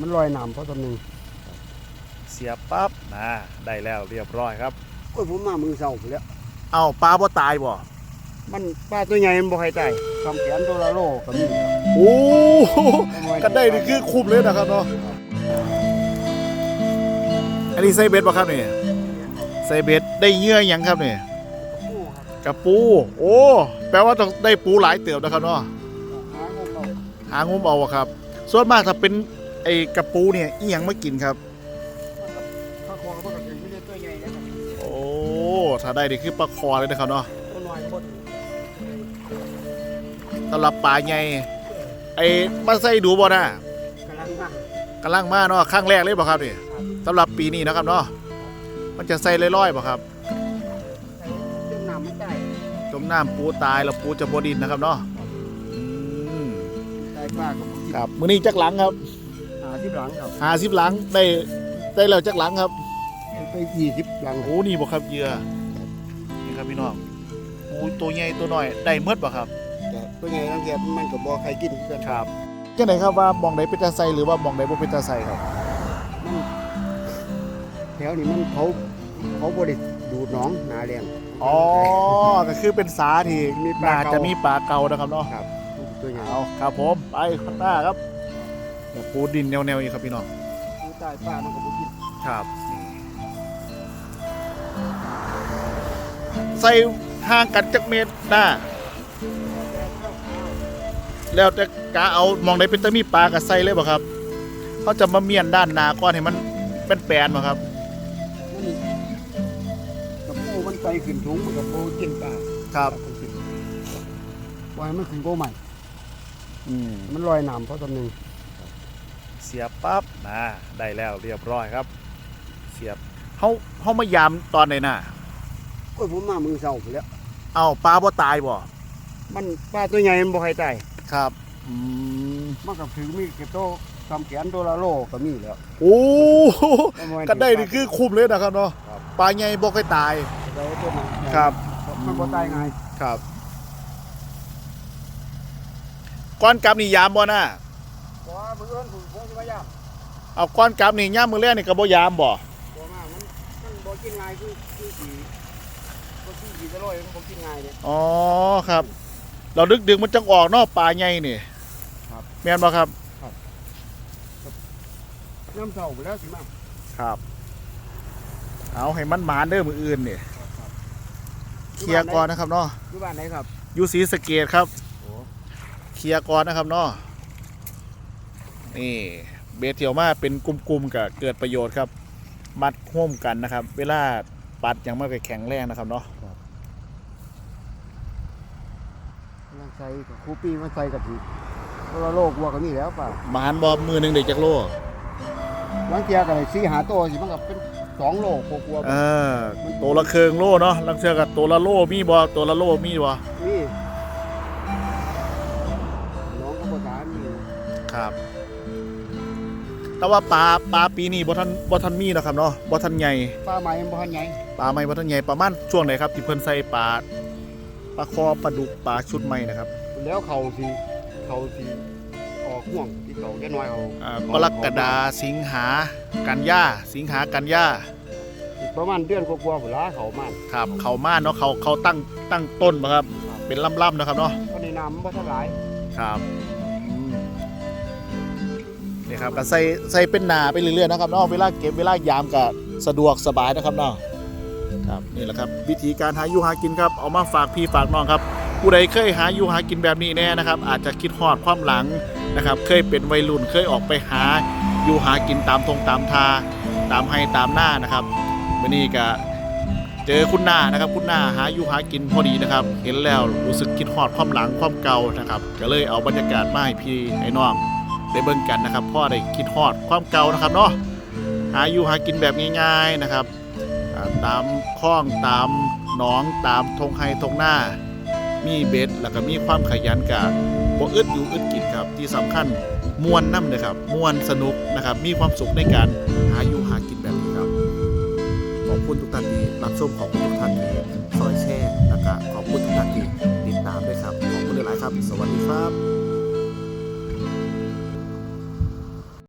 มันลอยน้ำเพราะตอนหนึงเสียบปั๊บนะได้แล้วเรียบร้อยครับ โอ้ยผมมามือเศร้าไปแล้ว เอาปลาบ่ตายบ่มันปลาตัวใหญ่มันบ่ใครตายทำแขนตัวละโลก็มีโอ้กันได้นี่คือคุ้มเลยนะครับเนาะอันนี้ใส่เบ็ดป่ะครับนี่ใส่เบ็ดได้เยื่อหยังครับนี่โอ้ครับกระปู โอ้ แปลว่าต้องได้ปูหลายเติบนะครับเนาะหางของเขาหางุมเอาอะครับ ส่วนมากถ้าเป็นไอ้กระปูเนี่ยอีหยังมากินครับถ้าคอมันก็จะไม่ได้ตัวใหญ่แล้วครับโอ้ถ้าได้นี่คือปลาคอเลยนะครับเนาะตัวน้อยคนสำหรับปลาใหญ่ไอ้มาใส่ดูบ่นะกำลังมากกำลังมาเนาะครั้งแรกเลยบ่ครับนี่สำหรับปีนี้นะครับเนาะมันจะใส่ลอยๆบ่ครับใส่เรื่องน้ำไม่ได้จมน้ำปูตายแล้วปูจะบดินนะครับเนาะอืมใส่ปลากับผมครับมื้อนี้จักหลังครับ หาที่หลังครับหาสิบหลังได้ได้แล้วจักหลังครับไปยี่สิบหลังโอ้นี่บ่ครับเหยื่อนี่ครับพี่น้องปูตัวใหญ่ตัวน้อยได้เมดบ่ครับแต่ตัวใหญ่ตั้งแต่มันก็บ่ใครกินกันครับจังไหนครับว่ามองไหนเป็นตาใส่หรือว่ามองไหนบ่เป็นตาใส่ครับมันแถวนี้มันเขาเขาบริดูดหน้องนาเรียงอ๋อก็คือเป็นสาที่มีปลาน่าเก่า จะมีปลาเก่านะครับเนาะครับตัวใหญ่ เอาครับผมไปข้างหน้าครับ เดี๋ยวปูดินแนวๆอีกครับพี่น้องผู้ใต้ปลามันก็บ่กินครับ ใส่ห่างกันจักเมตรหน้า แล้วแต่กาเอามองได้เป็นตะมีปลากับใส่เลยบ่ครับเขาจะมาเมียนด้านหนาก่อนให้มันเป็นแปลนบ่ครับ มันกับปูมันไปขึ้นถุงมันกับปูกินปลาครับ มันกินปล่อยมันขึ้นโกใหม่ อืมมันลอยน้ำเพราะตอนหนึง เสียบปั๊บนะได้แล้วเรียบร้อยครับ เสียบเฮาเฮามายามตอนไหนน่ะโอ้ยผมมามือเศร้าไปแล้วเอาปลาบ่ตายบ่มันปลาตัวใหญ่มันบ่ใครตายครับอืมมันก็ถือมีเก็บโตทำแขนตัวละโลก็มีแล้ว โอ้ประมาณกันได้นี่คือคุ้มเลยนะครับเนาะครับ ปลาใหญ่บ่ค่อยตายได้ตัวนั้นครับ มันบ่ตายง่ายครับก้อนกลับนี่ยามบ่น่ะ เพราะว่ามื้ออื่นผมผมสิมายามเอาก้อนกลับนี่ยามมื้อแรกนี่ก็บ่ยามบ่เพราะว่ามันมันบ่กินง่ายคือคือสีก็คือสีจะลอยมันบ่กินง่ายเด้อ๋อครับ เราดึกดึกๆมันจังออกเนาะปลาใหญ่นี่ครับแม่นบ่ครับน้ำเศร้าไปแล้วสิมาครับ เอาให้มันหมานเด้อมื้ออื่นนี่เคลียร์ก่อนนะครับเนาะอยู่บ้านไหนครับอยู่ศรีสะเกดครับโอ้เคลียร์ก่อนนะครับเนาะ นี่เบสเทียวมาเป็นกลุ่มๆกับเกิดประโยชน์ครับ มัดห่วมกันนะครับ เวลาปัดอย่างมากแข็งแรงนะครับเนาะกำลังใส่กับครูปีมันใส่กับที่ตัวละโลกวัวก็มีแล้วป่ะหมานบอมือหนึ่งเด็กจากโลบางเทียก็เลยสีหาตัวสิมันก็เป็นสองโลกกลัวๆเออตัวละเคืองโลเนาะลังเชือกับตัวละโลมีบอตัวละโลมีบอนี่น้องก็ภาษานี่ครับ แต่ว่าปลาปลาปีนี้บ่ทันบ่ทันมีนะครับเนาะบ่ทันใหญ่ปลาไหมมันบ่ทันใหญ่ปลาไม่บ่ทันใหญ่ประมาณช่วงไหนครับที่เพิ่นใส่ปลาปลาคอปลาดุกปลาชุดใหม่นะครับแล้วเขาสิเขาสิออกห่วงที่เขาแค่น้อยเขาอ่ากรกฎาสิงหากันยาสิงหากันยาประมาณเดือนกว่าๆเวลาเขามาครับ เขาม่านเนาะเขาเขาตั้งตั้งต้นมาครับ เป็นล่ำๆนะครับเนาะเพราะในน้ำมันบ่ทันหลายครับอืม นี่ครับก็ใส่ใส่เป็นหนาไปเรื่อยๆนะครับเนาะเวลาเก็บเวลายามก็สะดวกสบายนะครับเนาะครับนี่แหละครับวิธีการหาอยู่หากินครับเอามาฝากพี่ฝากน้องครับ ผู้ใดเคยหาอยู่หากินแบบนี้แน่นะครับ อาจจะคิดฮอดความหลังนะครับ เคยเป็นวัยรุ่นเคยออกไปหาอยู่หากินตามทงตามทา ตามให้ตามหน้านะครับวันนี้ก็เจอคุณหน้านะครับ คุณหน้าหาอยู่หากินพอดีนะครับ เห็นแล้วรู้สึกคิดฮอดความหลังความเก่านะครับ ก็เลยเอาบรรยากาศมาให้พี่ไอ้น้อง ได้เบิ่งกันนะครับพ่อได้คิดฮอดความเก่านะครับเนาะหาอยู่หากินแบบง่ายๆนะครับตามคลองตามหนองตามทงไฮทงหน้า มีเบ็ดแล้วก็มีความขยันกับบ่อึดอยู่อึดกินครับที่สำคัญมวนน้ำเลยครับมวนสนุกนะครับ มีความสุขในการหาอยู่หากินแบบนี้ครับ ขอบคุณทุกท่านที่รับชมขอบคุณทุกท่านที่ซอยแชร์แล้วก็ขอบคุณทุกท่านที่ติดตามด้วยครับ ขอบคุณหลายๆครับ สวัสดีครับ